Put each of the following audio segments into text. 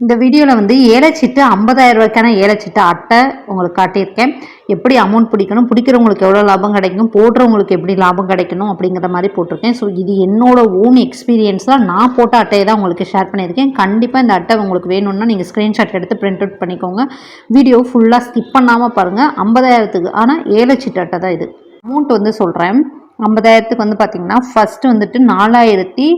இந்த வீடியோவில் வந்து ஏலச்சீட்டு ஐம்பதாயிரம் ரூபாய்க்கான ஏலச்சீட்டு அட்டை உங்களுக்கு காட்டியிருக்கேன். எப்படி அமௌண்ட் பிடிக்கணும் பிடிக்கிறவங்களுக்கு எவ்வளோ லாபம் கிடைக்கும் போடுறவங்களுக்கு எப்படி லாபம் கிடைக்கணும் அப்படிங்கிற மாதிரி போட்டிருக்கேன். ஸோ இது என்னோட ஓன் எக்ஸ்பீரியன்ஸ் தான் நான் போட்ட அட்டையை தான் உங்களுக்கு ஷேர் பண்ணியிருக்கேன். கண்டிப்பாக இந்த அட்டை உங்களுக்கு வேணும்னா நீங்கள் ஸ்க்ரீன்ஷாட் எடுத்து பிரிண்ட் அவுட் பண்ணிக்கோங்க. வீடியோ ஃபுல்லாக ஸ்கிப் பண்ணாமல் பாருங்கள் ஐம்பதாயிரத்துக்கு ஆனால் ஏலச்சீட்டு அட்டை தான் இது. அமௌண்ட் வந்து சொல்கிறேன் ஐம்பதாயிரத்துக்கு வந்து பார்த்திங்கன்னா ஃபஸ்ட்டு வந்துட்டு நாலாயிரத்தி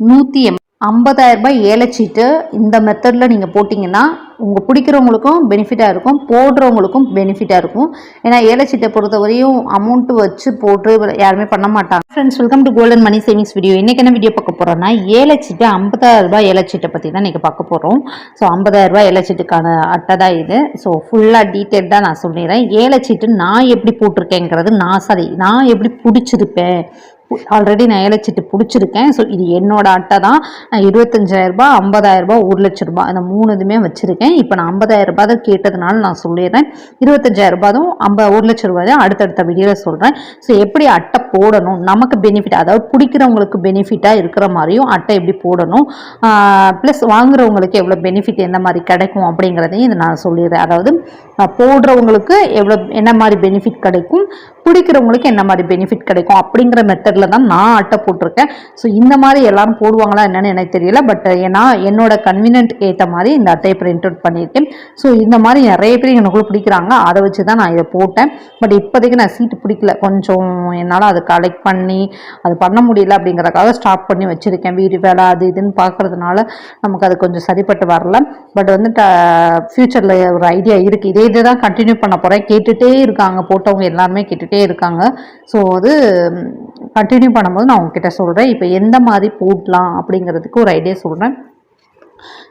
நூற்றி எம் ஐம்பதாயிரம் ரூபாய் ஏலச்சீட்டு இந்த மெத்தடில் நீங்கள் போட்டிங்கன்னா உங்கள் பிடிக்கிறவங்களுக்கும் பெனிஃபிட்டாக இருக்கும் போடுறவங்களுக்கும் பெனிஃபிட்டாக இருக்கும். ஏன்னா ஏலச்சீட்டை பொறுத்தவரையும் அமௌண்ட்டு வச்சு போட்டு யாருமே பண்ண மாட்டாங்க. Friends welcome to Golden Money Savings video இன்றைக்கி என்ன வீடியோ பார்க்க போகிறோன்னா ஏலச்சீட்டு ஐம்பதாயிரம் ரூபாய் ஏலச்சீட்டை பற்றி தான் இன்றைக்கி பார்க்க போகிறோம் ஸோ ஐம்பதாயிரம் ரூபாய் ஏலச்சீட்டுக்கான அட்டை தான் இது. ஸோ ஃபுல்லாக டீட்டெயில்டாக நான் சொல்லிடுறேன். ஏலச்சீட்டு நான் எப்படி போட்டிருக்கேங்கிறது நான் சரி நான் எப்படி பிடிச்சிருப்பேன்? ஆல்ரெடி நான் ஏலச்சீட்டு பிடிச்சிருக்கேன். ஸோ இது என்னோட அட்டை தான். நான் இருபத்தஞ்சாயிரரூபா ஐம்பதாயிரரூபா ஒரு லட்ச ரூபா அந்த மூணு இதுமே வச்சுருக்கேன். இப்போ நான் ஐம்பதாயிரம் ரூபாய் தான் கேட்டதுனால நான் சொல்லிடுறேன். இருபத்தஞ்சாயிரம் தான் ஐம்பது ஒரு லட்ச ரூபாய் தான் அடுத்தடுத்த வீடியோவில் சொல்கிறேன் ஸோ எப்படி அட்டை போடணும்? நமக்கு பெனிஃபிட் அதாவது பிடிக்கிறவங்களுக்கு பெனிஃபிட்டாக இருக்கிற மாதிரியும் அட்டை எப்படி போடணும்? ப்ளஸ் வாங்குறவங்களுக்கு எவ்வளோ பெனிஃபிட் எந்த மாதிரி கிடைக்கும் அப்படிங்கிறதையும் இதை நான் சொல்லிடுறேன். அதாவது போடுறவங்களுக்கு எவ்வளோ என்ன மாதிரி பெனிஃபிட் கிடைக்கும்? பிடிக்கிறவங்களுக்கு என்ன மாதிரி பெனிஃபிட் கிடைக்கும்? அப்படிங்கிற மெத்தட் கலரில் தான் நான் அட்டை போட்டிருக்கேன். ஸோ இந்த மாதிரி எல்லாரும் போடுவாங்களா என்னன்னு எனக்கு தெரியல. பட் ஏன்னா என்னோட கன்வீனியன்ட் ஏற்ற மாதிரி இந்த அட்டையை பிரிண்ட் அவுட் பண்ணியிருக்கேன். ஸோ இந்த மாதிரி நிறைய பேர் எனக்குள்ள பிடிக்கிறாங்க. அதை வச்சு தான் நான் இதை போட்டேன். பட் இப்போதைக்கு நான் சீட்டு பிடிக்கல. கொஞ்சம் என்னால் அதை கலெக்ட் பண்ணி அது பண்ண முடியல அப்படிங்கிறக்காக ஸ்டாப் பண்ணி வச்சுருக்கேன். வீடு வேலை அது இதுன்னு பார்க்குறதுனால நமக்கு அது கொஞ்சம் சரிப்பட்டு வரல. பட் வந்து ஃப்யூச்சரில் ஒரு ஐடியா இருக்குது இதே இதை தான் கண்டினியூ பண்ண போகிறேன் கேட்டுகிட்டே இருக்காங்க. போட்டவங்க எல்லாருமே கேட்டுகிட்டே இருக்காங்க. ஸோ அது கண்டினியூ பண்ணும்போது நான் உங்ககிட்ட சொல்கிறேன் இப்போ எந்த மாதிரி போடலாம் அப்படிங்கிறதுக்கு ஒரு ஐடியா சொல்கிறேன்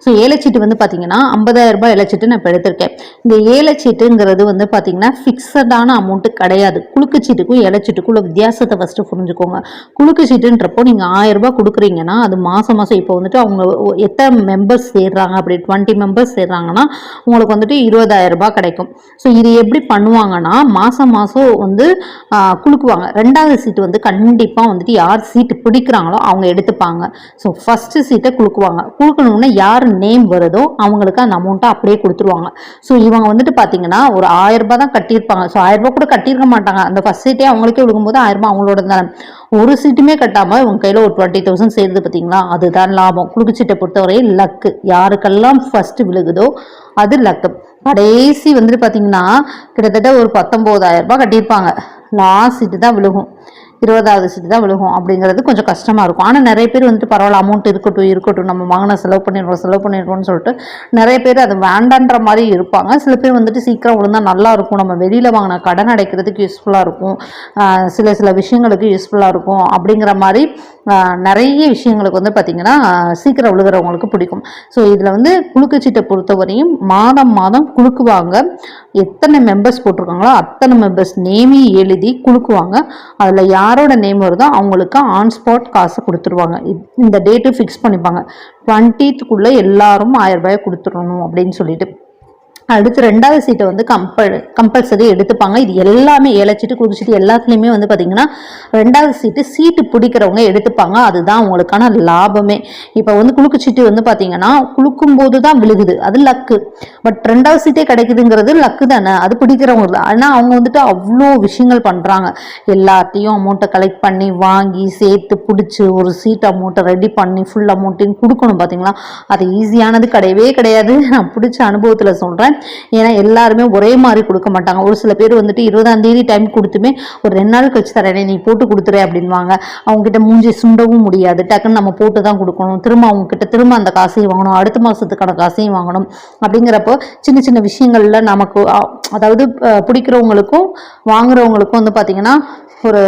ஸோ ஏலச்சீட்டு வந்து பார்த்தீங்கன்னா ஐம்பதாயிரம் ரூபாய் ஏலச்சீட்டு நான் இப்போ எடுத்திருக்கேன். இந்த ஏலச்சீட்டுங்கிறது வந்து பார்த்தீங்கன்னா ஃபிக்ஸடான அமௌண்ட்டு கிடையாது. குலுக்குச்சீட்டுக்கும் ஏலச்சீட்டுக்கும் உள்ள வித்தியாசத்தை ஃபஸ்ட்டு புரிஞ்சுக்கோங்க. குலுக்குச்சீட்டுன்றப்போ நீங்கள் ஆயிரம் ரூபாய் கொடுக்குறீங்கன்னா அது மாதம் மாதம் இப்போ வந்துட்டு அவங்க எத்தனை மெம்பர்ஸ் சேர்றாங்க அப்படி டுவெண்ட்டி மெம்பர்ஸ் சேர்றாங்கன்னா உங்களுக்கு வந்துட்டு இருபதாயிரம் ரூபாய் கிடைக்கும். ஸோ இது எப்படி பண்ணுவாங்கன்னா மாதம் மாதம் வந்து குலுக்குவாங்க. ரெண்டாவது சீட்டு வந்து கண்டிப்பாக வந்துட்டு யார் சீட்டு பிடிக்கிறாங்களோ அவங்க எடுத்துப்பாங்க. ஸோ ஃபஸ்ட்டு சீட்டை குலுக்குவாங்க. குலுக்கணும்னா யார் நேம் வருதோ அவங்களுக்கு அந்த அமௌண்ட்டை அப்படியே கொடுத்துருவாங்க. ஸோ இவங்க வந்துட்டு பார்த்தீங்கன்னா ஒரு ஆயிரம் தான் கட்டியிருப்பாங்க. ஸோ ஆயிரம் கூட கட்டியிருக்க மாட்டாங்க. அந்த ஃபஸ்ட் சீட்டே அவங்களுக்கே விழுகும்போது ஆயிரம் ரூபாய் அவங்களோட தானே. ஒரு சீட்டுமே கட்டாமல் இவங்க கையில் ஒரு டுவெண்ட்டி தௌசண்ட் சேர்ந்து பார்த்தீங்களா அதுதான் லாபம். குடுக்குச்சீட்டை பொறுத்தவரை லக்கு யாருக்கெல்லாம் ஃபஸ்ட்டு விழுகுதோ அது லக்கு கடைசி வந்துட்டு பார்த்தீங்கன்னா கிட்டத்தட்ட ஒரு பத்தொம்போதாயிரம் ரூபாய் கட்டியிருப்பாங்க. லாஸ்ட் சீட்டு தான் விழுகும். இருபதாவது சீட்டு தான் விழுகும் அப்படிங்கிறது கொஞ்சம் கஷ்டமாக இருக்கும். ஆனால் நிறைய பேர் வந்துட்டு பரவாயில்ல அமௌண்ட் இருக்கட்டும் இருக்கட்டும் நம்ம வாங்கின செலவு பண்ணிடுவோம் செலவு பண்ணிடுவோம்னு சொல்லிட்டு நிறைய பேர் அது வேண்டான்ற மாதிரி இருப்பாங்க. சில பேர் வந்துட்டு சீக்கிரம் விழுந்தா நல்லா இருக்கும். நம்ம வெளியில் வாங்கின கடன் அடைக்கிறதுக்கு யூஸ்ஃபுல்லாக இருக்கும். சில சில விஷயங்களுக்கு யூஸ்ஃபுல்லாக இருக்கும். அப்படிங்கிற மாதிரி நிறைய விஷயங்களுக்கு வந்து பார்த்திங்கன்னா சீக்கிரம் விழுகிறவங்களுக்கு பிடிக்கும். ஸோ இதில் வந்து குலுக்குச்சீட்டை பொறுத்தவரையும் மாதம் மாதம் குலுக்குவாங்க. எத்தனை மெம்பர்ஸ் போட்டிருக்காங்களோ அத்தனை மெம்பர்ஸ் நேமி எழுதி குலுக்குவாங்க. அதில் யாரோட நேம் வருதோ அவங்களுக்கு ஆன் ஸ்பாட் காசை கொடுத்துருவாங்க. இந்த டேட்டு ஃபிக்ஸ் பண்ணிப்பாங்க. டுவெண்ட்டீத்துக்குள்ளே எல்லாரும் ஆயிரம் ரூபாய் கொடுத்துடணும் அப்படின்னு சொல்லிட்டு. அடுத்து ரெண்டாவது சீட்டை வந்து கம்பல் கம்பல்சரி எடுத்துப்பாங்க. இது எல்லாமே ஏழச்சீட்டு குடிச்சிட்டு எல்லாத்துலேயுமே வந்து பார்த்திங்கன்னா ரெண்டாவது சீட்டு சீட்டு பிடிக்கிறவங்க எடுத்துப்பாங்க. அதுதான் அவங்களுக்கான லாபமே. இப்போ வந்து குலுக்கு சீட்டு வந்து பார்த்தீங்கன்னா குலுக்கும் போது தான் விழுகுது. அது லக்கு பட் ரெண்டாவது சீட்டே கிடைக்குதுங்கிறது லக்கு தானே. அது பிடிக்கிறவங்க ஆனால் அவங்க வந்துட்டு அவ்வளோ விஷயங்கள் பண்ணுறாங்க எல்லாத்தையும் அமௌண்ட்டை கலெக்ட் பண்ணி வாங்கி சேர்த்து பிடிச்சி ஒரு சீட் அமௌண்ட்டை ரெடி பண்ணி ஃபுல் அமௌண்ட்டையும் கொடுக்கணும் பார்த்தீங்களா அது ஈஸியானது கிடையவே கிடையாது. நான் பிடிச்ச அனுபவத்தில் சொல்கிறேன் ஏன்னா எல்லாருமே ஒரே மாதிரி கொடுக்க மாட்டாங்க. ஒரு சில பேர் வந்துட்டு இருபதாம் தேதி டைம் கொடுத்துமே ஒரு ரெண்டு நாள் கழிச்சு தரேன் நீ போட்டு கொடுத்துரு அப்படின்வாங்க. அவங்க கிட்ட மூஞ்சி சுண்டவும் முடியாது. டக்குன்னு நம்ம போட்டு தான் கொடுக்கணும். திரும்ப அவங்கக்கிட்ட திரும்ப அந்த காசையும் வாங்கணும். அடுத்த மாதத்துக்கான காசையும் வாங்கணும். அப்படிங்கிறப்போ சின்ன சின்ன விஷயங்கள்ல நமக்கு அதாவது பிடிக்கிறவங்களுக்கும் வாங்குறவங்களுக்கும் வந்து பார்த்தீங்கன்னா ஒரு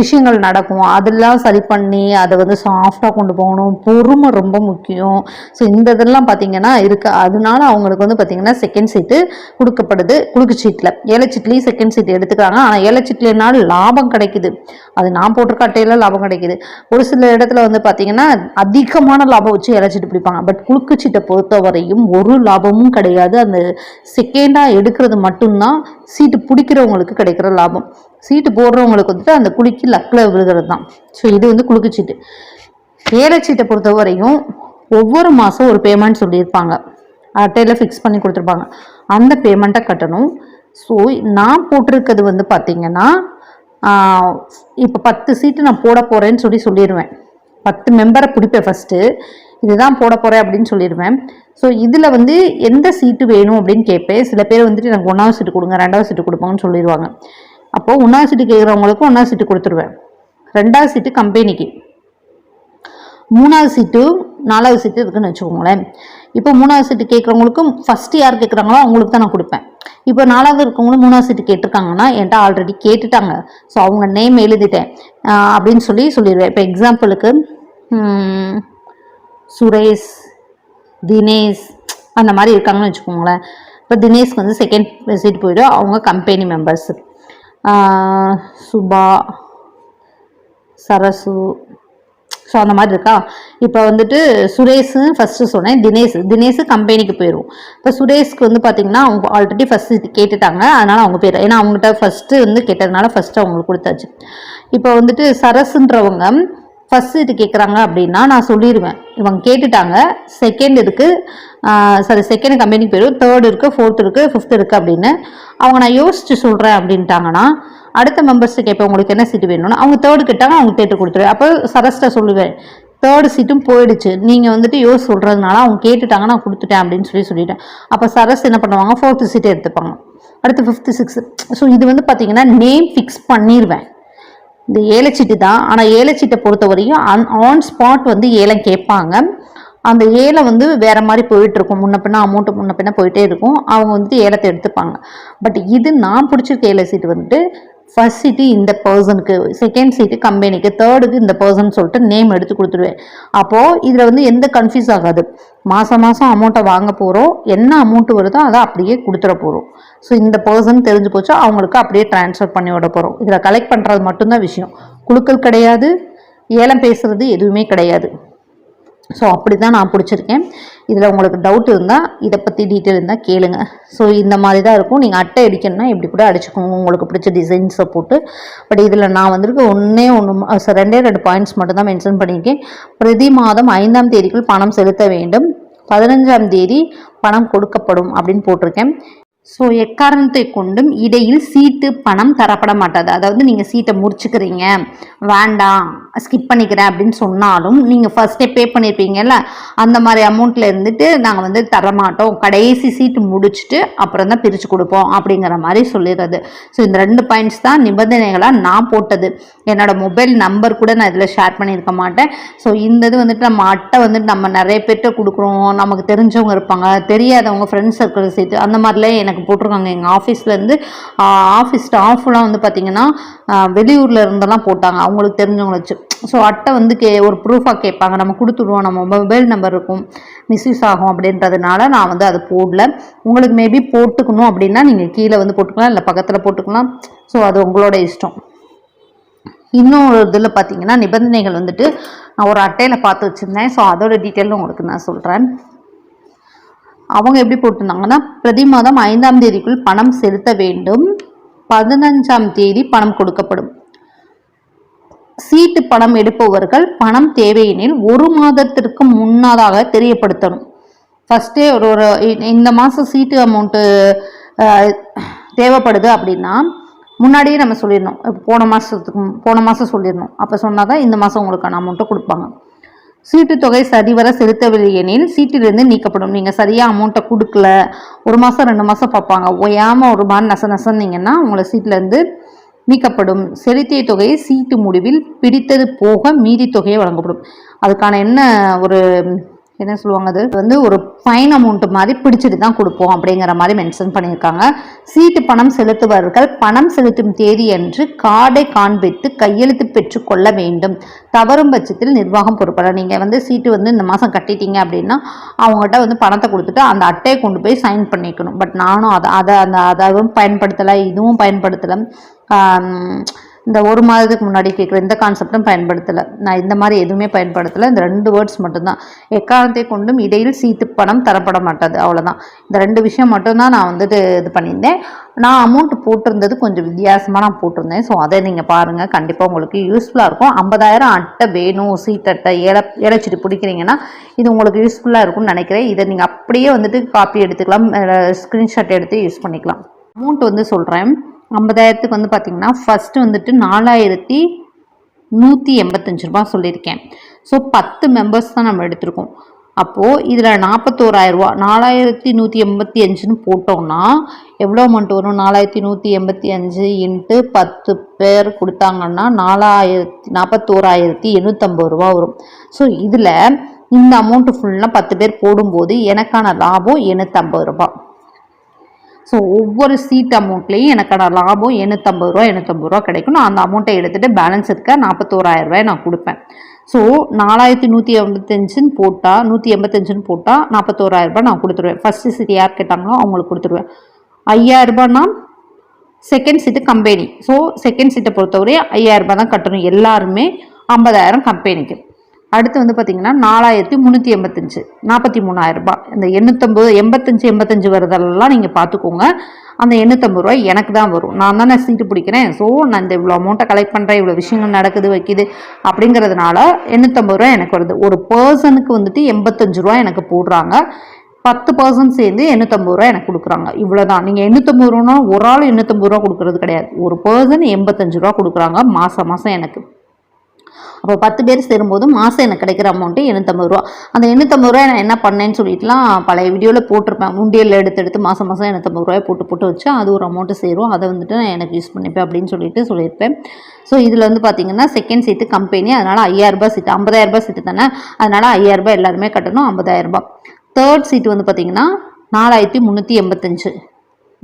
விஷயங்கள் நடக்கும். அதெல்லாம் சரி பண்ணி அதை வந்து சாஃப்டாக கொண்டு போகணும். பொறுமை ரொம்ப முக்கியம். ஸோ இந்த இதெல்லாம் பார்த்தீங்கன்னா இருக்குது அதனால அவங்களுக்கு வந்து பார்த்திங்கன்னா செகண்ட் சீட்டு கொடுக்கப்படுது. குழுக்கு சீட்டில் ஏலச்சீட்லேயும் செகண்ட் சீட் எடுத்துக்கிறாங்க. ஆனால் ஏழை லாபம் கிடைக்குது. அது நான் போட்டிருக்க அட்டையில் லாபம் கிடைக்குது. ஒரு சில இடத்துல வந்து பார்த்தீங்கன்னா அதிகமான லாபம் வச்சு ஏழை பிடிப்பாங்க. பட் குழுக்கு சீட்டை பொறுத்தவரையும் ஒரு லாபமும் கிடையாது. அந்த செகண்டாக எடுக்கிறது மட்டும்தான் சீட்டு பிடிக்கிறவங்களுக்கு கிடைக்கிற லாபம். சீட்டு போடுறவங்களுக்கு வந்துட்டு அந்த குலுக்கி லக்கில் விழுகிறது தான். ஸோ இது வந்து குலுக்கு சீட்டு. ஏலச்சீட்டை பொறுத்த வரையும் ஒவ்வொரு மாதம் ஒரு பேமெண்ட் சொல்லியிருப்பாங்க. அட்டையில் ஃபிக்ஸ் பண்ணி கொடுத்துருப்பாங்க. அந்த பேமெண்ட்டை கட்டணும். ஸோ நான் போட்டிருக்கிறது வந்து பார்த்திங்கன்னா இப்போ பத்து சீட்டு நான் போட போகிறேன்னு சொல்லி சொல்லிடுவேன் பத்து மெம்பரை பிடிப்பேன் ஃபஸ்ட்டு இதுதான் போட போகிறேன் அப்படின்னு சொல்லிடுவேன். ஸோ இதில் வந்து எந்த சீட்டு வேணும் அப்படின்னு கேட்பேன். சில பேர் வந்துட்டு எனக்கு ஒன்றாவது சீட்டு கொடுங்க ரெண்டாவது சீட்டு கொடுப்பாங்கன்னு சொல்லிடுவாங்க. அப்போது ஒன்றாவது சீட்டு கேட்குறவங்களுக்கும் ஒன்றாவது சீட்டு கொடுத்துருவேன். ரெண்டாவது சீட்டு கம்பெனிக்கு மூணாவது சீட்டு நாலாவது சீட்டு இருக்குன்னு வச்சுக்கோங்களேன். இப்போ மூணாவது சீட்டு கேட்குறவங்களுக்கும் ஃபஸ்ட்டு யார் கேட்குறாங்களோ அவங்களுக்கு தான் நான் கொடுப்பேன். இப்போ நாலாவது இருக்கவங்களும் மூணாவது சீட்டு கேட்டிருக்காங்கன்னா என்கிட்ட ஆல்ரெடி கேட்டுட்டாங்க. ஸோ அவங்க நேம் எழுதிட்டேன். அப்படின்னு சொல்லி சொல்லிடுவேன். இப்போ எக்ஸாம்பிளுக்கு சுரேஷ் தினேஷ் அந்த மாதிரி இருக்காங்கன்னு வச்சுக்கோங்களேன். இப்போ தினேஷ்க்கு வந்து செகண்ட் சீட் போயிடும். அவங்க company members Subha Sarasu. So அந்த மாதிரி இருக்கா? இப்போ வந்துட்டு சுரேஷ்னு ஃபஸ்ட்டு சொன்னேன். தினேஷ் தினேஷ் கம்பெனிக்கு போயிடும் இப்போ சுரேஷ்க்கு வந்து பார்த்திங்கன்னா அவங்க ஆல்ரெடி ஃபஸ்ட்டு கேட்டுட்டாங்க. அதனால் அவங்க போயிடும் ஏன்னா அவங்ககிட்ட ஃபஸ்ட்டு வந்து கேட்டதுனால ஃபஸ்ட்டு அவங்களுக்கு கொடுத்தாச்சு. இப்போ வந்துட்டு சரசுன்றவங்க ஃபஸ்ட் இது கேட்குறாங்க அப்படின்னா நான் சொல்லிடுவேன் இவங்க கேட்டுட்டாங்க. செகண்ட் இருக்குது சாரி செகண்ட் கம்பெனிக்கு போயிடும் தேர்ட் இருக்குது ஃபோர்த் இருக்குது ஃபிஃப்த் இருக்குது அப்படின்னு. அவங்க நான் யோசிச்சு சொல்கிறேன் அப்படின்ட்டாங்கன்னா அடுத்த மெம்பர்ஸுக்கு கேட்பேன் உங்களுக்கு என்ன சீட்டு வேணும்னு. அவங்க தேர்டு கேட்டாங்க அவங்க தேர்ட்டு கொடுத்துருவேன். அப்போ சரஸ்ட்டை சொல்லுவேன் தேர்டு சீட்டும் போயிடுச்சு. நீங்கள் வந்துட்டு யோசி சொல்கிறதுனால அவங்க கேட்டுட்டாங்க நான் கொடுத்துட்டேன் அப்படின்னு சொல்லி சொல்லிட்டேன். அப்போ சரஸ் என்ன பண்ணுவாங்க ஃபோர்த்து சீட்டை எடுத்துப்பாங்க. அடுத்து ஃபிஃப்த்து சிக்ஸ்த்து ஸோ இது வந்து பார்த்தீங்கன்னா நேம் ஃபிக்ஸ் பண்ணிடுவேன் இந்த ஏலச்சீட்டு தான் ஆனால் ஏலச்சீட்டை பொறுத்த வரையும் அன் ஆன் ஸ்பாட் வந்து ஏலம் கேட்பாங்க. அந்த ஏலம் வந்து வேற மாதிரி போயிட்டு இருக்கும் முன்ன பின்ன அமௌண்ட் முன்ன பின்ன போயிட்டே இருக்கும். அவங்க வந்துட்டு ஏலத்தை எடுத்துப்பாங்க. பட் இது நான் பிடிச்சிருக்க ஏல சீட்டு வந்துட்டு ஃபர்ஸ்ட் சீட்டு இந்த பர்சனுக்கு செகண்ட் சீட்டு கம்பெனிக்கு தேர்டுக்கு இந்த பர்சன் சொல்லிட்டு நேம் எடுத்து கொடுத்துருவேன் அப்போது இதில் வந்து எந்த கன்ஃபியூஸ் ஆகாது. மாதம் மாதம் அமௌண்ட்டை வாங்க போகிறோம் என்ன அமௌண்ட்டு வருதோ அதை அப்படியே கொடுத்துட போகிறோம் ஸோ இந்த பர்சன் தெரிஞ்சு போச்சோ. அவங்களுக்கு அப்படியே ட்ரான்ஸ்ஃபர் பண்ணி விட போகிறோம் இதில் கலெக்ட் பண்ணுறது மட்டும்தான் விஷயம். குழுக்கள் கிடையாது. ஏலம் பேசுகிறது எதுவுமே கிடையாது. ஸோ அப்படி தான் நான் பிடிச்சிருக்கேன். இதில் உங்களுக்கு டவுட் இருந்தால் இதை பற்றி டீட்டெயில் இருந்தால் கேளுங்க. ஸோ இந்த மாதிரி தான் இருக்கும். நீங்கள் அட்டை அடிக்கணும்னா இப்படி கூட அடிச்சுக்கோங்க. உங்களுக்கு பிடிச்ச டிசைன்ஸை போட்டு. பட் இதில் நான் வந்திருக்க ஒன்றே ஒன்று ரெண்டே ரெண்டு பாயிண்ட்ஸ் மட்டும் தான் மென்ஷன் பண்ணியிருக்கேன். பிரதி மாதம் ஐந்தாம் தேதிக்குள் பணம் செலுத்த வேண்டும். பதினஞ்சாம் தேதி பணம் கொடுக்கப்படும் அப்படின்னு போட்டிருக்கேன். ஸோ எக்காரணத்தை கொண்டும் இடையில் சீட்டு பணம் தரப்பட மாட்டாது. அதாவது நீங்கள் சீட்டை முடிச்சுக்கிறீங்க வேண்டாம் ஸ்கிப் பண்ணிக்கிறேன் அப்படின்னு சொன்னாலும் நீங்கள் ஃபஸ்ட்டே பே பண்ணியிருப்பீங்கல்ல அந்த மாதிரி அமௌண்ட்டில் இருந்துட்டு நாங்கள் வந்து தரமாட்டோம். கடைசி சீட்டு முடிச்சுட்டு அப்புறம் தான் பிரித்து கொடுப்போம் அப்படிங்கிற மாதிரி சொல்லிடுறது. ஸோ இந்த ரெண்டு பாயிண்ட்ஸ் தான் நிபந்தனைகளாக நான் போட்டது. என்னோடய மொபைல் நம்பர் கூட நான் இதில் ஷேர் பண்ணியிருக்க மாட்டேன். ஸோ இந்த இது வந்துட்டு நம்ம அட்டை வந்துட்டு நம்ம நிறைய பேர்கிட்ட கொடுக்குறோம். நமக்கு தெரிஞ்சவங்க இருப்பாங்க தெரியாதவங்க ஃப்ரெண்ட்ஸ் சர்க்கிள் சேர்த்து அந்த மாதிரிலாம் எனக்கு போட்டிருக்காங்க. எங்கள் ஆஃபீஸ்லேருந்து ஆஃபீஸ் ஸ்டாஃப்லாம் வந்து பார்த்திங்கன்னா வெளியூரில் இருந்தெல்லாம் போட்டாங்க. அவங்களுக்கு தெரிஞ்சவங்கள வச்சு. ஸோ அட்டை வந்து கே ஒரு ப்ரூஃபாக கேட்பாங்க. நம்ம கொடுத்துருவோம் நம்ம மொபைல் நம்பர் இருக்கும். மிஸ்யூஸ் ஆகும் அப்படின்றதுனால நான் வந்து அதை போடல. உங்களுக்கு மேபி போட்டுக்கணும் அப்படின்னா நீங்கள் கீழே வந்து போட்டுக்கலாம். இல்லை பக்கத்தில் போட்டுக்கலாம். ஸோ அது உங்களோட இஷ்டம். இன்னொரு இதில் பார்த்தீங்கன்னா நிபந்தனைகள் வந்துட்டு நான் ஒரு அட்டையில் பார்த்து வச்சுருந்தேன். ஸோ அதோட டீட்டெயிலும் உங்களுக்கு நான் சொல்கிறேன் அவங்க எப்படி போட்டிருந்தாங்கன்னா பிரதி மாதம் ஐந்தாம் தேதிக்குள் பணம் செலுத்த வேண்டும். பதினஞ்சாம் தேதி பணம் கொடுக்கப்படும். சீட்டு பணம் எடுப்பவர்கள் பணம் தேவையெனில் ஒரு மாதத்திற்கு முன்னதாக தெரியப்படுத்தணும். ஃபஸ்ட்டே ஒரு ஒரு இந்த மாதம் சீட்டு அமௌண்ட்டு தேவைப்படுது அப்படின்னா முன்னாடியே நம்ம சொல்லிடணும். போன மாதத்துக்கு போன மாதம் சொல்லிடணும். அப்போ சொன்னால் தான் இந்த மாதம் உங்களுக்கான அமௌண்ட்டை கொடுப்பாங்க. சீட்டு தொகை சரிவர செலுத்தவில்லை எனில் சீட்டிலிருந்து நீக்கப்படும். நீங்கள் சரியாக அமௌண்ட்டை கொடுக்கல. ஒரு மாதம் ரெண்டு மாதம் பார்ப்பாங்க. ஓயாமல் ஒரு மாதிரி நச நசந்தீங்கன்னா உங்களை சீட்டிலேருந்து நீக்கப்படும். செலுத்திய தொகையை சீட்டு முடிவில் பிடித்தது போக மீதி தொகையை வழங்கப்படும். அதுக்கான என்ன ஒரு என்ன சொல்லுவாங்க அது? வந்து ஒரு ஃபைன் அமௌண்ட் மாதிரி பிடிச்சிட்டு தான் கொடுப்போம் அப்படிங்கிற மாதிரி மென்ஷன் பண்ணியிருக்காங்க. சீட்டு பணம் செலுத்துபவர்கள் பணம் செலுத்தும் தேதி அன்று கார்டை காண்பித்து கையெழுத்து பெற்றுக்கொள்ள வேண்டும். தவறும் பட்சத்தில் நிர்வாகம் பொறுப்பட. நீங்கள் வந்து சீட்டு வந்து இந்த மாதம் கட்டிட்டீங்க அப்படின்னா அவங்ககிட்ட வந்து பணத்தை கொடுத்துட்டு அந்த அட்டையை கொண்டு போய் சைன் பண்ணிக்கணும். பட் நானும் அதை அதை அந்த அதுவும் பயன்படுத்தலை இதுவும் பயன்படுத்தலை. இந்த ஒரு மாதத்துக்கு முன்னாடி கேட்குற இந்த கான்செப்டும் பயன்படுத்தலை. நான் இந்த மாதிரி எதுவுமே பயன்படுத்தலை. இந்த ரெண்டு வேர்ட்ஸ் மட்டும்தான். எக்காரணத்தை கொண்டும் இடையில் சீட்டு பணம் தரப்பட மாட்டாது. அவ்வளோதான் இந்த ரெண்டு விஷயம் மட்டும்தான் நான் வந்துட்டு இது பண்ணியிருந்தேன். நான் அமௌண்ட் போட்டிருந்தது கொஞ்சம் வித்தியாசமாக நான் போட்டிருந்தேன். ஸோ அதை நீங்கள் பாருங்கள் கண்டிப்பாக உங்களுக்கு யூஸ்ஃபுல்லாக இருக்கும். ஐம்பதாயிரம் அட்டை வேணும். சீட் அட்டை ஏல பிடிக்கிறீங்கன்னா இது உங்களுக்கு யூஸ்ஃபுல்லாக இருக்கும்னு நினைக்கிறேன். இதை நீங்கள் அப்படியே வந்துட்டு காப்பி எடுத்துக்கலாம். ஸ்க்ரீன்ஷாட் எடுத்து யூஸ் பண்ணிக்கலாம். அமௌண்ட் வந்து சொல்கிறேன் ஐம்பதாயிரத்துக்கு வந்து பார்த்திங்கன்னா ஃபஸ்ட்டு வந்துட்டு நாலாயிரத்தி நூற்றி எண்பத்தஞ்சு ரூபா சொல்லியிருக்கேன். ஸோ பத்து மெம்பர்ஸ் தான் நம்ம எடுத்திருக்கோம். அப்போது இதில் நாற்பத்தோராயிரரூவா நாலாயிரத்தி நூற்றி எண்பத்தி அஞ்சுன்னு போட்டோம்னா எவ்வளோ அமௌண்ட் வரும்? நாலாயிரத்தி நூற்றி எண்பத்தி அஞ்சு இன்ட்டு பத்து பேர் கொடுத்தாங்கன்னா நாலாயிரத்தி நாற்பத்தோராயிரத்தி எண்ணூற்றம்பது ரூபா வரும். ஸோ இதில் இந்த அமௌண்ட்டு ஃபுல்லாக பத்து பேர் போடும்போது எனக்கான லாபம் எண்ணூற்றம்பது ரூபா ஸோ ஒவ்வொரு சீட் அமௌண்ட்லேயும் எனக்கான லாபம் எண்ணூற்றம்பது ரூபா எண்ணூற்றம்பது ரூபா கிடைக்கும் நான் அந்த அமௌண்ட்டை எடுத்துகிட்டு பேலன்ஸ் இருக்க நாற்பத்தோராயிரம் ரூபாய் நான் கொடுப்பேன். ஸோ நாலாயிரத்தி நூற்றி எண்பத்தஞ்சுன்னு போட்டால் நூற்றி எண்பத்தஞ்சுன்னு போட்டால் நாற்பத்தோராயிரம் ரூபாய் நான் கொடுத்துருவேன். ஃபஸ்ட்டு சீட் யார் கேட்டாங்களோ அவங்களுக்கு கொடுத்துருவேன். ஐயாயிரரூபான்னா செகண்ட் சீட்டு கம்பெனி ஸோ செகண்ட் சீட்டை பொறுத்தவரை ஐயாயிரரூபா தான் கட்டணும். எல்லாருமே ஐம்பதாயிரம் கம்பெனிக்கு அடுத்து வந்து பார்த்தீங்கன்னா நாலாயிரத்தி முந்நூற்றி எண்பத்தஞ்சு நாற்பத்தி மூணாயிரம் ரூபாய். இந்த எண்ணூற்றம்பது எண்பத்தஞ்சு எண்பத்தஞ்சு வருதெல்லாம் நீங்கள் பார்த்துக்கோங்க அந்த எண்ணூற்றம்பது ரூபாய் எனக்கு தான் வரும். நான் தானே சீட்டு பிடிக்கிறேன். ஸோ நான் இந்த இவ்வளோ அமௌண்ட்டை கலெக்ட் பண்ணுறேன் இவ்வளோ விஷயங்கள் நடக்குது வைக்குது அப்படிங்கிறதுனால எண்ணூற்றம்பது ரூபாய் எனக்கு வருது. ஒரு பர்சனுக்கு வந்துட்டு எண்பத்தஞ்சு ரூபா எனக்கு போடுறாங்க. பத்து பர்சன்ட் சேர்ந்து எண்ணூற்றம்பது ரூபா எனக்கு கொடுக்குறாங்க. இவ்வளோதான் நீங்கள் எண்ணூற்றம்பது ரூபா ஒரு ஆள் எண்ணூற்றம்பது ரூபா கொடுக்குறது கிடையாது. ஒரு பர்சன் எண்பத்தஞ்சு ரூபா கொடுக்குறாங்க மாதம் மாதம் எனக்கு. அப்போ பத்து பேர் சேரும்போது மாதம் எனக்கு கிடைக்கிற அமௌண்ட்டு எண்ணூற்றம்பது ரூபா. அந்த எண்ணூற்றம்பது ரூபாய் நான் என்ன பண்ணேன்னு சொல்லிட்டுலாம் பழைய வீடியோவில் போட்டிருப்பேன். உண்டியல் எடுத்து எடுத்து மாதம் மாதம் எண்ணூற்றம்பது ரூபாய் போட்டு போட்டு வச்சு அது ஒரு அமௌண்ட்டு சேரும். அதை வந்துட்டு நான் எனக்கு யூஸ் பண்ணிப்பேன் அப்படின்னு சொல்லிட்டு சொல்லியிருப்பேன். ஸோ இதில் வந்து பார்த்தீங்கன்னா செகண்ட் சீட்டு கம்பெனி அதனால் ஐயாயிரரூபா சீட்டு ஐம்பதாயிரரூபா சீட்டு தானே. அதனால் ஐயாயிரரூபா எல்லாருமே கட்டணும் ஐம்பதாயிரரூபா தேர்ட் சீட்டு வந்து பார்த்தீங்கன்னா நாலாயிரத்தி முந்நூற்றி எண்பத்தஞ்சு.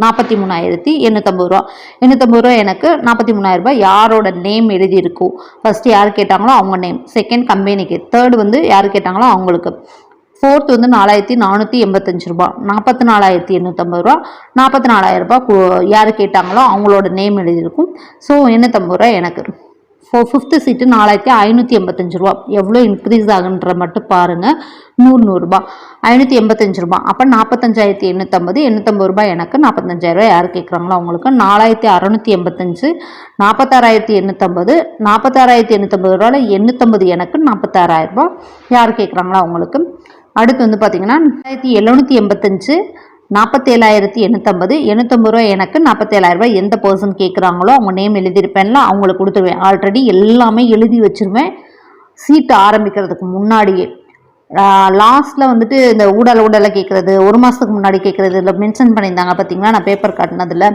நாற்பத்தி மூணாயிரத்தி எண்ணூற்றம்பது ரூபா. எண்ணூற்றம்பது ரூபா எனக்கு நாற்பத்தி மூணாயிரரூபா யாரோட நேம் எழுதியிருக்கும் ஃபஸ்ட்டு யார் கேட்டாங்களோ அவங்க நேம் செகண்ட் கம்பெனிக்கு தேர்டு வந்து யார் கேட்டாங்களோ அவங்களுக்கு. ஃபோர்த் வந்து நாலாயிரத்தி நானூற்றி எண்பத்தஞ்சு ரூபா. நாற்பத்தி நாலாயிரத்தி எண்ணூற்றம்பது ரூபா. நாற்பத்தி நாலாயிரம் ரூபாய் யார் கேட்டாங்களோ அவங்களோட நேம் எழுதியிருக்கும். ஸோ எண்ணூற்றம்பது ரூபா எனக்கு. ஃபிஃப்த்து சீட்டு நாலாயிரத்தி ஐநூற்றி எண்பத்தஞ்சு ரூபா. எவ்வளோ இன்க்ரீஸ் ஆகுன்ற மட்டும் பாருங்கள் நூறு நூறுரூபா ஐநூற்றி எண்பத்தஞ்சு ரூபா. அப்போ நாற்பத்தஞ்சாயிரத்தி எண்ணூற்றம்பது எண்ணூற்றம்பது ரூபாய் எனக்கு நாற்பத்தஞ்சாயிரரூபா யார் கேட்குறாங்களோ அவங்களுக்கு நாலாயிரத்தி அறநூற்றி எண்பத்தஞ்சு நாற்பத்தாறாயிரத்தி எண்ணூற்றம்பது நாற்பத்தாறாயிரத்தி எண்ணூற்றம்பது ரூபாயில் எண்ணூற்றம்பது எனக்கு நாற்பத்தாறாயிரரூபா யார் கேட்குறாங்களோ அவங்களுக்கு. அடுத்து வந்து பார்த்திங்கன்னா ரெண்டாயிரத்தி எழுநூற்றி எண்பத்தஞ்சு நாற்பத்தேழாயிரத்தி எண்ணூற்றம்பது எண்ணூற்றம்பது ரூபா எனக்கு நாற்பத்தேழாயிரம் ரூபாய் எந்த பர்சன் கேட்குறாங்களோ அவங்க நேம் எழுதியிருப்பேன்ல அவங்களுக்கு கொடுத்துருவேன். ஆல்ரெடி எல்லாமே எழுதி வச்சுருவேன். சீட்டு ஆரம்பிக்கிறதுக்கு முன்னாடியே. லாஸ்ட்டில் வந்துட்டு இந்த ஊடல ஊடலை கேட்குறது ஒரு மாதத்துக்கு முன்னாடி கேட்குறது இல்லை மென்ஷன் பண்ணியிருந்தாங்க பார்த்தீங்களா நான் பேப்பர் காட்டினதில்.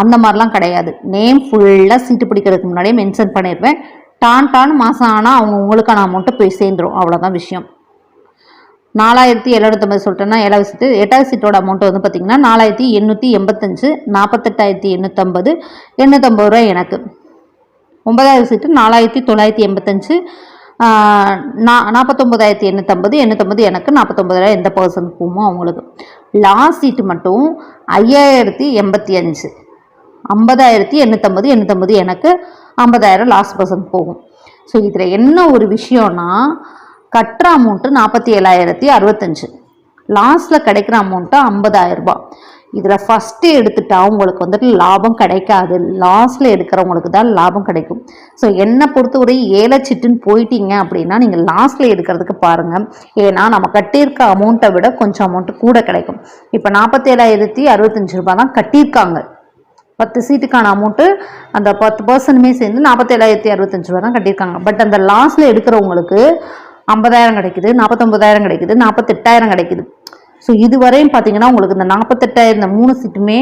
அந்த மாதிரிலாம் கிடையாது. நேம் ஃபுல்லாக சீட்டு பிடிக்கிறதுக்கு முன்னாடியே மென்ஷன் பண்ணியிருப்பேன் டான் டான் மாதம் ஆனால் அவங்க உங்களுக்கான அமௌண்ட்டு போய் சேர்ந்துடும் அவ்வளோதான் விஷயம். நாலாயிரத்தி எழுநூத்தம்பது சொல்லிட்டேன்னா ஏழாவது சீட்டு எட்டாவது சீட்டோட அமௌண்ட் வந்து பார்த்திங்கன்னா நாலாயிரத்தி எண்ணூற்றி எண்பத்தஞ்சு நாற்பத்தெட்டாயிரத்தி எண்ணூற்றம்பது எண்ணூற்றம்பது ரூபா எனக்கு. ஒன்பதாவது சீட்டு நாலாயிரத்தி தொள்ளாயிரத்தி எண்பத்தஞ்சு நா நாற்பத்தொம்பதாயிரத்தி எண்ணூற்றம்பது எண்ணூற்றம்பது எனக்கு நாற்பத்தொம்பதாயிரம் எந்த பர்சன் போகுமோ அவங்களுக்கு. லாஸ்ட் சீட்டு மட்டும் ஐயாயிரத்தி எண்பத்தி அஞ்சு ஐம்பதாயிரத்தி எண்ணூற்றம்பது எண்ணூற்றம்பது எனக்கு ஐம்பதாயிரம் லாஸ்ட் பர்சன் போகும். ஸோ இதில் என்ன ஒரு விஷயம்னா கட்டுற அமௌண்ட்டு நாற்பத்தி ஏழாயிரத்தி அறுபத்தஞ்சு. லாஸ்ட்டில் கிடைக்கிற அமௌண்ட்டு ஐம்பதாயிரம் ரூபாய். இதில் ஃபஸ்ட்டு எடுத்துட்டா உங்களுக்கு வந்துட்டு லாபம் கிடைக்காது. லாஸ்ட்டில் எடுக்கிறவங்களுக்கு தான் லாபம் கிடைக்கும். ஸோ என்னை பொறுத்தவரை ஏலச்சிட்டுன்னு போயிட்டீங்க அப்படின்னா நீங்கள் லாஸ்ட்டில் எடுக்கிறதுக்கு பாருங்கள் ஏன்னா நம்ம கட்டியிருக்க அமௌண்ட்டை விட கொஞ்சம் அமௌண்ட்டு கூட கிடைக்கும். இப்போ நாற்பத்தேழாயிரத்தி அறுபத்தஞ்சு ரூபா தான் கட்டியிருக்காங்க. பத்து சீட்டுக்கான அமௌண்ட்டு அந்த பத்து பர்சன்ட்டுமே சேர்ந்து நாற்பத்தேழாயிரத்தி அறுபத்தஞ்சு ரூபா தான் கட்டியிருக்காங்க. பட் அந்த லாஸில் எடுக்கிறவங்களுக்கு ஐம்பதாயிரம் கிடைக்குது நாற்பத்தொம்பதாயிரம் கிடைக்குது நாற்பத்தெட்டாயிரம் கிடைக்குது. ஸோ இதுவரையும் பார்த்தீங்கன்னா உங்களுக்கு இந்த நாற்பத்தெட்டாயிரம் இந்த மூணு சீட்டுமே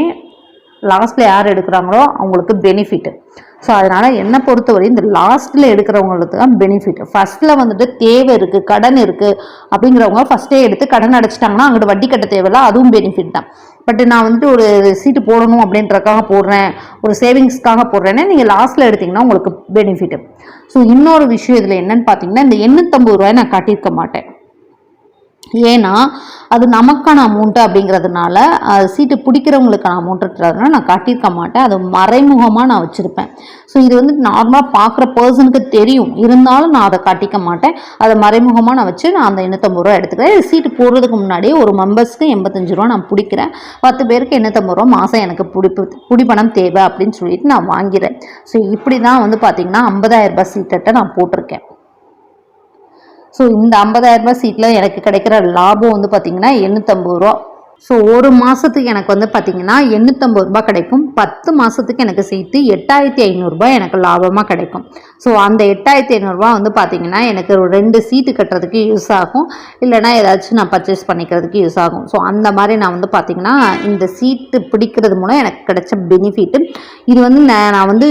லாஸ்ட்டில் யார் எடுக்கிறாங்களோ அவங்களுக்கு பெனிஃபிட்டு ஸோ அதனால் என்னை பொறுத்தவரை இந்த லாஸ்ட்டில் எடுக்கிறவங்களுக்கு தான் பெனிஃபிட் ஃபஸ்ட்டில் வந்துட்டு தேவை இருக்குது கடன் இருக்குது அப்படிங்கிறவங்க ஃபஸ்ட்டே எடுத்து கடன் அடைச்சிட்டாங்கன்னா அங்கிட்டு வட்டி கட்ட தேவையில்ல அதுவும் பெனிஃபிட் தான். பட் நான் வந்துட்டு ஒரு சீட்டு போடணும் அப்படின்றக்காக போடுறேன். ஒரு சேவிங்ஸ்க்காக போடுறேன்னா நீங்கள் லாஸ்ட்டில் எடுத்திங்கன்னா உங்களுக்கு பெனிஃபிட்டு ஸோ இன்னொரு விஷயம் இதில் என்னென்னு பார்த்தீங்கன்னா இந்த எண்ணூற்றம்பது ரூபாய் நான் காட்டியிருக்க மாட்டேன். ஏன்னா அது நமக்கான அமௌண்ட்டு அப்படிங்கிறதுனால சீட்டு பிடிக்கிறவங்களுக்கான அமௌண்ட்டுன்றதுனால நான் காட்டியிருக்க மாட்டேன். அது மறைமுகமாக நான் வச்சுருப்பேன். ஸோ இது வந்து நார்மலாக பார்க்குற பர்சனுக்கு தெரியும். இருந்தாலும் நான் அதை காட்டிக்க மாட்டேன். அதை மறைமுகமாக நான் வச்சு நான் அந்த எண்ணூற்றம்பது ரூபா எடுத்துக்கிறேன். சீட்டு போடுறதுக்கு முன்னாடியே ஒரு மெம்பர்ஸ்க்கு எண்பத்தஞ்சு ரூபா நான் பிடிக்கிறேன். பத்து பேருக்கு எண்ணூற்றம்பது ரூபா மாதம் எனக்கு பிடிப்பு பிடிப்பணம் தேவை அப்படின்னு சொல்லிட்டு நான் வாங்கிறேன். ஸோ இப்படி தான் வந்து பார்த்திங்கன்னா ஐம்பதாயிரம் ரூபாய் சீட்டை நான் போட்டிருக்கேன். ஸோ இந்த 50000 ரூபாய் சீட்டில் எனக்கு கிடைக்கிற லாபம் வந்து பார்த்திங்கன்னா எண்ணூற்றம்பது ரூபா. ஸோ ஒரு மாதத்துக்கு எனக்கு வந்து பார்த்தீங்கன்னா எண்ணூற்றம்பது ரூபாய் கிடைக்கும். பத்து மாதத்துக்கு எனக்கு சேர்த்து எட்டாயிரத்தி ஐநூறுரூபா எனக்கு லாபமாக கிடைக்கும். ஸோ அந்த எட்டாயிரத்தி ஐநூறுரூவா வந்து பார்த்தீங்கன்னா எனக்கு ஒரு ரெண்டு சீட்டு கட்டுறதுக்கு யூஸ் ஆகும். இல்லைனா ஏதாச்சும் நான் பர்ச்சேஸ் பண்ணிக்கிறதுக்கு யூஸ் ஆகும். ஸோ அந்த மாதிரி நான் வந்து பார்த்திங்கன்னா இந்த சீட்டு பிடிக்கிறது மூலம் எனக்கு கிடைச்ச பெனிஃபிட்டு இது வந்து நான் நான் வந்து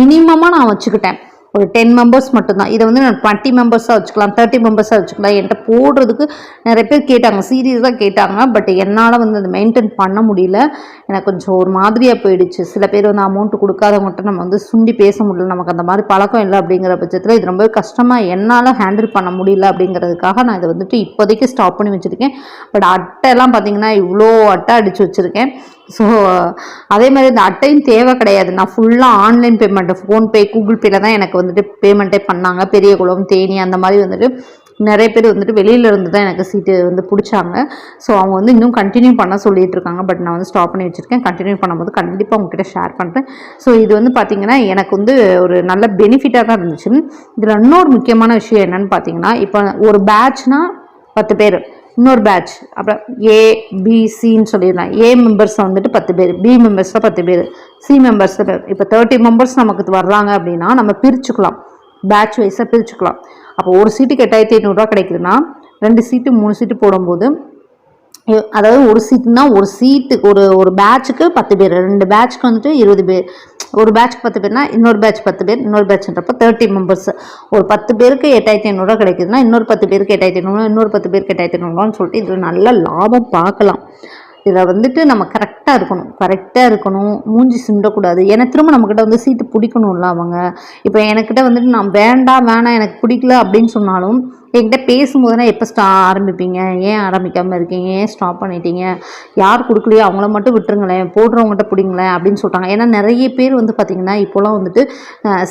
மினிமமாக நான் வச்சுக்கிட்டேன். ஒரு டென் மெம்பர்ஸ் மட்டும்தான். இதை வந்து நான் டுவெண்ட்டி மெம்பர்ஸாக வச்சுக்கலாம் தேர்ட்டி மெம்பர்ஸாக வச்சுக்கலாம். என்கிட்ட போடுறதுக்கு நிறைய பேர் கேட்டாங்க சீரியஸாக கேட்டாங்க. பட் என்னால் வந்து அதை மெயின்டைன் பண்ண முடியல. எனக்கு கொஞ்சம் ஒரு மாதிரியாக போயிடுச்சு. சில பேர் வந்து அமௌண்ட் மட்டும் நம்ம வந்து சுண்டி பேச முடியல. நமக்கு அந்த மாதிரி பழக்கம் இல்லை அப்படிங்கிற பட்சத்தில் இது ரொம்ப கஷ்டமாக என்னால் ஹேண்டில் பண்ண முடியல அப்படிங்கிறதுக்காக நான் இதை வந்துட்டு இப்போதைக்கு ஸ்டாப் பண்ணி வச்சுருக்கேன். பட் அட்டைலாம் பார்த்தீங்கன்னா இவ்வளோ அட்டை அடித்து வச்சுருக்கேன். ஸோ அதே மாதிரி இந்த அட்டையும் தேவை கிடையாது. நான் ஃபுல்லாக ஆன்லைன் பேமெண்ட்டு ஃபோன்பே கூகுள் பேல தான் எனக்கு வந்துட்டு பேமெண்ட்டே பண்ணாங்க. பெரிய குளம் தேனி அந்த மாதிரி வந்துட்டு நிறைய பேர் வந்துட்டு வெளியில இருந்து தான் எனக்கு சீட்டு வந்து பிடிச்சாங்க. ஸோ அவங்க வந்து இன்னும் கண்டினியூ பண்ண சொல்லிட்டு இருக்காங்க. பட் நான் வந்து ஸ்டாப் பண்ணி வச்சுருக்கேன். கண்டினியூ பண்ணும்போது கண்டிப்பாக உங்ககிட்ட ஷேர் பண்ணுறேன் ஸோ இது வந்து பார்த்தீங்கன்னா எனக்கு வந்து ஒரு நல்ல பெனிஃபிட்டாக தான் இருந்துச்சு. இதில் இன்னொரு முக்கியமான விஷயம் என்னென்னு பார்த்தீங்கன்னா இப்போ ஒரு பேட்ச்னால் பத்து பேர். இன்னொரு பேட்ச் அப்புறம் ஏ பிசின்னு சொல்லிடலாம் ஏ மெம்பர்ஸ் வந்துட்டு பத்து பேர். பி மெம்பர்ஸில் பத்து பேர். சி மெம்பர்ஸ் இப்போ தேர்ட்டி மெம்பர்ஸ் நமக்கு வர்றாங்க அப்படின்னா நம்ம பிரிச்சுக்கலாம். பேட்ச் வைஸாக பிரிச்சுக்கலாம். அப்போ ஒரு சீட்டுக்கு எட்டாயிரத்தி ஐநூறுரூவா கிடைக்குதுன்னா ரெண்டு சீட்டு மூணு சீட்டு போடும்போது அதாவது ஒரு சீட்டுனா ஒரு சீட்டு ஒரு ஒரு பேட்சுக்கு பத்து பேர். ரெண்டு பேட்ச்க்கு வந்துட்டு இருபது பேர். ஒரு பேட்ச் பத்து பேர்னா இன்னொரு பேட்ச் பத்து பேர் இன்னொரு பேட்ச்ன்றப்ப தேர்ட்டி மெம்பர்ஸ் ஒரு பத்து பேருக்கு எட்டாயிரத்தி ஐநூறுரூவா கிடைக்குதுன்னா இன்னொரு பத்து பேருக்கு எட்டாயிரத்தி ஐநூறுரூவா இன்னொரு பத்து பேருக்கு எட்டாயிரத்தி ஐநூறுரூவான்னு சொல்லிட்டு இதில் நல்ல லாபம் பார்க்கலாம். இதில் வந்துட்டு நம்ம கரெக்டாக இருக்கணும். கரெக்டாக இருக்கணும். மூஞ்சி சிண்டக்கூடாது. ஏன்னா திரும்ப நம்மக்கிட்ட வந்து சீட்டு பிடிக்கணும்ல அவங்க. இப்போ எனக்கிட்ட வந்துட்டு நான் வேண்டாம் வேணாம் எனக்கு பிடிக்கல அப்படின்னு சொன்னாலும் என்கிட்ட பேசும்போதுனா எப்போ ஸ்டா ஆரம்பிப்பீங்க? ஏன் ஆரம்பிக்காமல் இருக்கீங்க? ஏன் ஸ்டாப் பண்ணிட்டீங்க? யார் கொடுக்கலையோ அவங்கள மட்டும் விட்டுருங்களேன். போடுறவங்ககிட்ட பிடிங்களேன் அப்படின்னு சொல்லிட்டாங்க ஏன்னா நிறைய பேர் வந்து பார்த்திங்கன்னா இப்போலாம் வந்துட்டு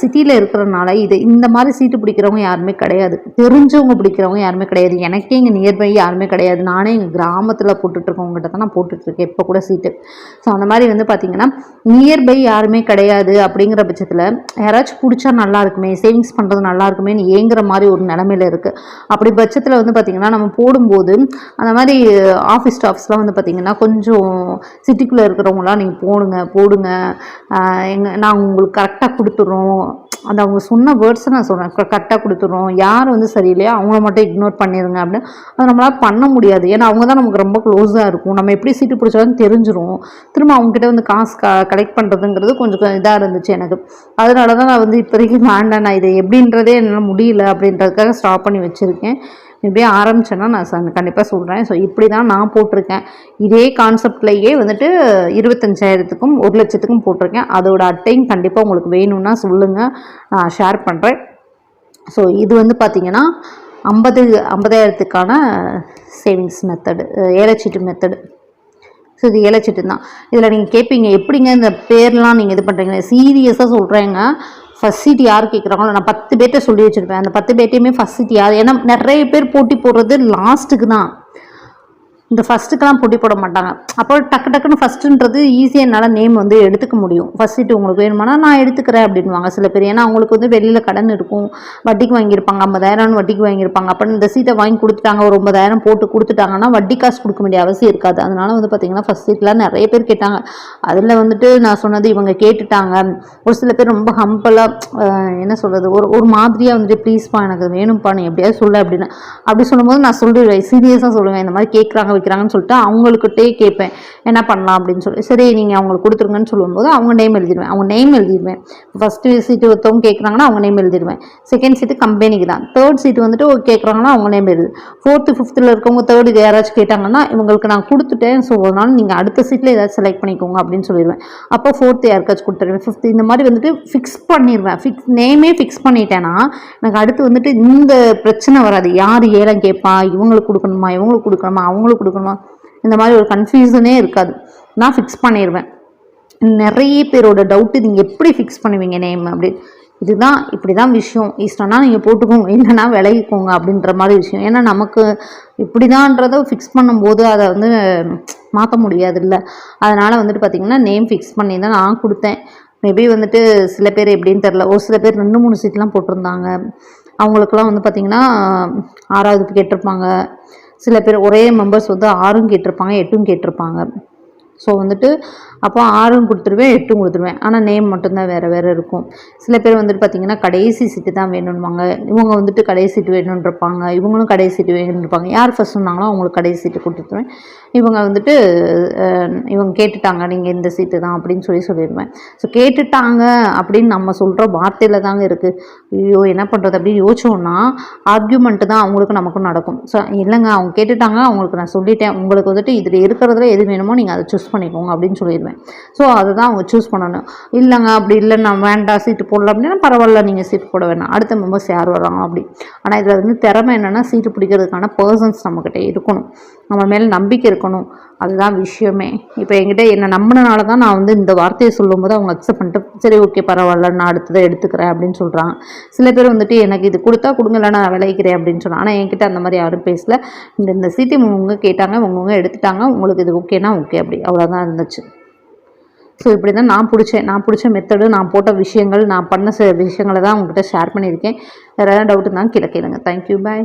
சிட்டியில் இருக்கிறனால இது இந்த மாதிரி சீட்டு பிடிக்கிறவங்க யாருமே கிடையாது. தெரிஞ்சவங்க பிடிக்கிறவங்க யாருமே கிடையாது. எனக்கே இங்கே நியர்பை யாருமே கிடையாது. நானே எங்கள் கிராமத்தில் போட்டுட்ருக்கவங்ககிட்ட தான் நான் போட்டுட்ருக்கேன். இப்போ கூட சீட்டு. ஸோ அந்த மாதிரி வந்து பார்த்திங்கன்னா நியர்பை யாருமே கிடையாது அப்படிங்கிற பட்சத்தில் யாராச்சும் பிடிச்சா நல்லா இருக்குமே சேவிங்ஸ் பண்ணுறது நல்லா இருக்குமேன்னு ஏங்குற மாதிரி ஒரு நிலமையில இருக்குது அப்படி பட்சத்தில் வந்து பார்த்திங்கன்னா நம்ம போடும்போது அந்த மாதிரி ஆஃபீஸ் ஸ்டாஃப்ஸ்லாம் வந்து பார்த்திங்கன்னா கொஞ்சம் சிட்டிக்குள்ளே இருக்கிறவங்களாம் நீங்கள் போடுங்க போடுங்க. எங்கள் நாங்கள் உங்களுக்கு கரெக்டாக கொடுத்துட்றோம். அந்த அவங்க சொன்ன வேர்ட்ஸை நான் சொல்கிறேன் கரெக்டாக கொடுத்துட்றோம். யார் வந்து சரியில்லையோ அவங்கள மட்டும் இக்னோர் பண்ணிடுங்க அப்படின்னு. அது நம்மளால் பண்ண முடியாது. ஏன்னா அவங்க தான் நமக்கு ரொம்ப க்ளோஸாக இருக்கும். நம்ம எப்படி சீட்டு பிடிச்சாலும் தெரிஞ்சிடும் திரும்ப அவங்ககிட்ட வந்து காசு க கலெக்ட் பண்ணுறதுங்கிறது கொஞ்சம் இதாக இருந்துச்சு எனக்கு. அதனால தான் நான் வந்து இப்போதைக்கு வேண்டாம். நான் இது எப்படின்றதே என்னால் முடியல அப்படின்றதுக்காக ஸ்டாப் பண்ணி வச்சுருக்கேன். இப்படியே ஆரம்பிச்சேன்னா நான் கண்டிப்பாக சொல்கிறேன் ஸோ இப்படி தான் நான் போட்டிருக்கேன். இதே கான்செப்ட்லேயே வந்துட்டு இருபத்தஞ்சாயிரத்துக்கும் ஒரு லட்சத்துக்கும் போட்டிருக்கேன். அதோட அட்டையும் கண்டிப்பாக உங்களுக்கு வேணும்னா சொல்லுங்கள் நான் ஷேர் பண்ணுறேன் ஸோ இது வந்து பார்த்திங்கன்னா ஐம்பது ஐம்பதாயிரத்துக்கான சேவிங்ஸ் மெத்தடு ஏலச்சீட்டு மெத்தடு ஸோ இது ஏலச்சீட்டு தான் இதில் நீங்கள் கேட்பீங்க எப்படிங்க இந்த பேர்லாம் நீங்கள் இது பண்ணுறீங்க சீரியஸாக சொல்கிறேங்க ஃபஸ்ட் சீட் யார் கேட்குறாங்களோ நான் பத்து பேர்ட்ட சொல்லி வச்சுருப்பேன். அந்த பத்து பேர்ட்டையுமே ஃபஸ்ட் சீட் யார்? ஏன்னா நிறைய பேர் போட்டி போடுறது லாஸ்ட்டுக்கு தான். இந்த ஃபஸ்ட்டுக்கெல்லாம் போட்டி போட மாட்டாங்க. அப்போ டக்கு டக்குன்னு ஃபஸ்ட்டுன்றது ஈஸியாக என்னால் நேம் வந்து எடுத்துக்க முடியும். ஃபஸ்ட் சீட்டு உங்களுக்கு வேணுமானா நான் எடுத்துக்கிறேன் அப்படின்வாங்க சில பேர். ஏன்னா அவங்களுக்கு வந்து வெளியில் கடன் இருக்கும். வட்டிக்கு வாங்கியிருப்பாங்க. ஐம்பதாயிரம்னு வட்டிக்கு வாங்கியிருப்பாங்க. அப்போ இந்த சீட்டை வாங்கி கொடுத்துட்டாங்க. ஒரு ஒன்பதாயிரம் போட்டு கொடுத்துட்டாங்கன்னா வட்டி காசு கொடுக்க வேண்டிய அவசியம் இருக்காது. அதனால வந்து பார்த்தீங்கன்னா ஃபஸ்ட் சீட்லாம் நிறைய பேர் கேட்டாங்க. அதில் வந்துட்டு நான் சொன்னது இவங்க கேட்டுட்டாங்க. ஒரு சில பேர் ரொம்ப ஹம்பலாக என்ன சொல்கிறது ஒரு ஒரு மாதிரியாக வந்துட்டு ப்ளீஸ்ப்பா எனக்கு வேணும்ப்பா நீ எப்படியாவது சொல்லு அப்படின்னு. அப்படி சொல்லும்போது நான் சொல்லிடுவேன் சீரியஸாக சொல்லுவேன். இந்த மாதிரி கேட்குறாங்க வைக்கிறாங்கன்னு சொல்லிட்டு அவங்கக்கிட்டே கேட்பேன். என்ன பண்ணலாம் அப்படின்னு சொல்லி. சரி நீங்கள் அவங்களுக்கு கொடுத்துருங்கன்னு சொல்லும்போது அவங்க நேம் எழுதிடுவேன். அவங்க நேம் எழுதிடுவேன். ஃபஸ்ட்டு சீட்டு ஒருத்தவங்க கேட்குறாங்கன்னா அவங்க நேம் எழுதிடுவேன். செகண்ட் சீட்டு கம்பெனிக்கு தான். தேர்ட் சீட்டு வந்துட்டு கேட்குறாங்கன்னா அவங்க நேம் எழுது. ஃபோர்த்து ஃபிஃப்த்தில் இருக்கவங்க தேர்டுக்கு யாராச்சும் கேட்டாங்கன்னா இவங்களுக்கு நான் கொடுத்துட்டேன். ஸோ அதனால நீங்கள் அடுத்த சீட்டில் ஏதாச்சும் செலக்ட் பண்ணிக்கோங்க. அப்படின்னு சொல்லிடுவேன். அப்போ ஃபோர்த்து யாருக்காச்சும் கொடுத்துருவேன். ஃபிஃப்த் இந்த மாதிரி வந்துட்டு ஃபிக்ஸ் பண்ணிடுவேன். ஃபிக்ஸ் நேமே ஃபிக்ஸ் பண்ணிட்டேன்னா எனக்கு அடுத்து வந்துட்டு இந்த பிரச்சனை வராது. யார் ஏலம் கேட்பா? இவங்களுக்கு கொடுக்கணுமா? இவங்களுக்கு கொடுக்கணுமா? அவங்களுக்கு கொடுக்கணுமா? இந்த மாதிரி ஒரு கன்ஃபியூஷனே இருக்காது. நான் ஃபிக்ஸ் பண்ணிடுவேன் நிறைய பேரோட டவுட் நீங்கள் எப்படி ஃபிக்ஸ் பண்ணுவீங்க நேம் அப்படி. இதுதான் இப்படி தான் விஷயம். இஷ்டம்னா நீங்கள் போட்டுக்கோங்க. இல்லைன்னா விலகிக்கோங்க அப்படின்ற மாதிரி விஷயம். ஏன்னா நமக்கு இப்படி தான்றதை ஃபிக்ஸ் பண்ணும்போது அதை வந்து மாற்ற முடியாது இல்லை அதனால் வந்துட்டு பார்த்திங்கன்னா நேம் ஃபிக்ஸ் பண்ணி தான் நான் கொடுத்தேன். மேபி வந்துட்டு சில பேர் எப்படின்னு தெரில ஒரு சில பேர் ரெண்டு மூணு சீட்லாம் போட்டிருந்தாங்க. அவங்களுக்குலாம் வந்து பார்த்திங்கன்னா ஆறாவது கேட்டிருப்பாங்க. சில பேர் ஒரே மெம்பர்ஸ் வந்து ஆறும் கேட்டிருப்பாங்க எட்டும் கேட்டிருப்பாங்க. ஸோ வந்துட்டு அப்போ ஆறும் கொடுத்துருவேன் எட்டும் கொடுத்துருவேன். ஆனால் நேம் மட்டும்தான் வேறு வேறு இருக்கும். சில பேர் வந்துட்டு பார்த்திங்கன்னா கடைசி சீட்டு தான் வேணும்வாங்க இவங்க வந்துட்டு கடைசி சீட்டு வேணும்ன்றிருப்பாங்க இவங்களும் கடைசி சீட்டு வேணும்ன்றிருப்பாங்க யார் ஃபஸ்ட் சொன்னாங்களோ அவங்களுக்கு கடைசி சீட்டு கொடுத்துருவேன். இவங்க வந்துட்டு இவங்க கேட்டுட்டாங்க நீங்கள் இந்த சீட்டு தான் அப்படின்னு சொல்லி சொல்லிடுவேன். ஸோ கேட்டுட்டாங்க அப்படின்னு நம்ம சொல்கிற வார்த்தையில் தாங்க இருக்குது ஐயோ என்ன பண்ணுறது அப்படின்னு யோசிச்சோன்னா ஆர்கியூமெண்ட்டு தான் அவங்களுக்கும் நமக்கும் நடக்கும். ஸோ இல்லைங்க அவங்க கேட்டுட்டாங்க அவங்களுக்கு நான் சொல்லிட்டேன். உங்களுக்கு வந்துட்டு இதில் இருக்கிறதுல எது வேணுமோ நீங்கள் அதை சூஸ் பண்ணிக்கோங்க அப்படின்னு சொல்லிடுவேன். ஸோ அதை தான் அவங்க சூஸ் பண்ணணும். இல்லைங்க அப்படி இல்லை நான் வேண்டாம் சீட்டு போடல அப்படின்னா பரவாயில்ல நீங்கள் சீட்டு போட வேணாம். அடுத்த மெம்பர்ஸ் யார் வராங்க அப்படி. ஆனால் இதில் வந்து திறமை என்னென்னா சீட்டு பிடிக்கிறதுக்கான பர்சன்ஸ் நம்மக்கிட்ட இருக்கணும். நம்ம மேலே நம்பிக்கை இருக்கணும். அதுதான் விஷயமே. இப்போ என்கிட்ட என்னை நம்பினால தான் நான் வந்து இந்த வார்த்தையை சொல்லும்போது அவங்க அக்செப்ட் பண்ணிட்டு சரி ஓகே பரவாயில்ல நான் அடுத்ததை எடுத்துக்கிறேன் அப்படின்னு சொல்கிறாங்க சில பேர் வந்துட்டு எனக்கு இது கொடுத்தா கொடுங்கல நான் விளைவிக்கிறேன் அப்படின்னு சொன்னேன் ஆனால் என்கிட்ட அந்த மாதிரி யாரும் பேசல. இந்த இந்த சீட்டி உங்க கேட்டாங்க உங்கவுங்க எடுத்துட்டாங்க உங்களுக்கு இது ஓகேனா ஓகே அப்படி. அவ்வளோதான் இருந்துச்சு. ஸோ இப்படி தான் நான் பிடிச்சேன். நான் பிடிச்ச மெத்தடு நான் போட்ட விஷயங்கள் நான் பண்ண விஷயங்களை தான் உங்ககிட்ட ஷேர் பண்ணியிருக்கேன். வேறு ஏதாவது டவுட்டு தான் கீழே கேளுங்க. Thank you bye